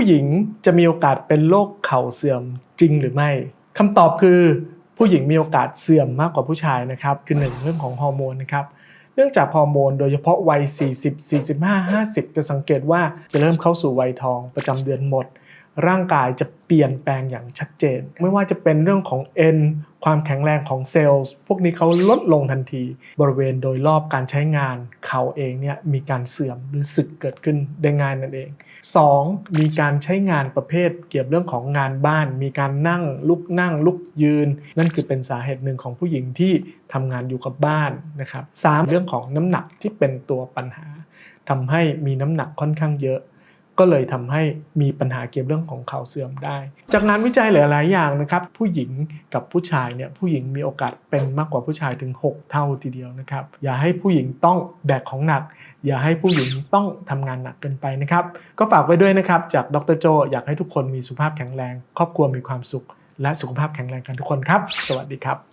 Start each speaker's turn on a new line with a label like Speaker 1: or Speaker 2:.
Speaker 1: ผู้หญิงจะมีโอกาสเป็นโรคเข่าเสื่อมจริงหรือไม่คำตอบคือ ผู้หญิงมีโอกาสเสื่อมมากกว่าผู้ชายนะครับคือหนึ่งเรื่องของฮอร์โมนนะครับเนื่องจากฮอร์โมนโดยเฉพาะวัย 40 45 50 จะสังเกตว่าจะเริ่มเข้าสู่วัยทองประจำเดือนหมด ร่างกายจะเปลี่ยนแปลงอย่างชัดเจน ไม่ว่าจะเป็นเรื่องของเอ็นความแข็งแรงของเซลล์ พวกนี้เขาลดลงทันที บริเวณโดยรอบการใช้งานเข่าเองเนี่ยมีการเสื่อมหรือสึกเกิดขึ้นได้ง่ายนั่นเอง 2. มีการใช้งานประเภทเกี่ยวเรื่องของงานบ้าน มีการนั่งลุกนั่งลุกยืน นั่นคือเป็นสาเหตุหนึ่งของผู้หญิงที่ทำงานอยู่กับบ้านนะครับ 3. เรื่องของน้ำหนักที่เป็นตัวปัญหาทำให้มีน้ำหนักค่อนข้างเยอะ ก็เลยทำให้มีปัญหาเกี่ยวเรื่องของเข่าเสื่อมได้ จากงานวิจัยหลาย ๆ อย่างนะครับ ผู้หญิงกับผู้ชายเนี่ยผู้หญิงมีโอกาสเป็นมากกว่าผู้ชายถึง 6 เท่าทีเดียวนะครับ อย่าให้ผู้หญิงต้องแบกของหนัก อย่าให้ผู้หญิงต้องทำงานหนักเกินไปนะครับ ก็ฝากไว้ด้วยนะครับ จากดรโจอยากให้ทุกคนมีสุขภาพแข็งแรง ครอบครัวมีความสุข และสุขภาพแข็งแรงกันทุกคนครับ สวัสดีครับ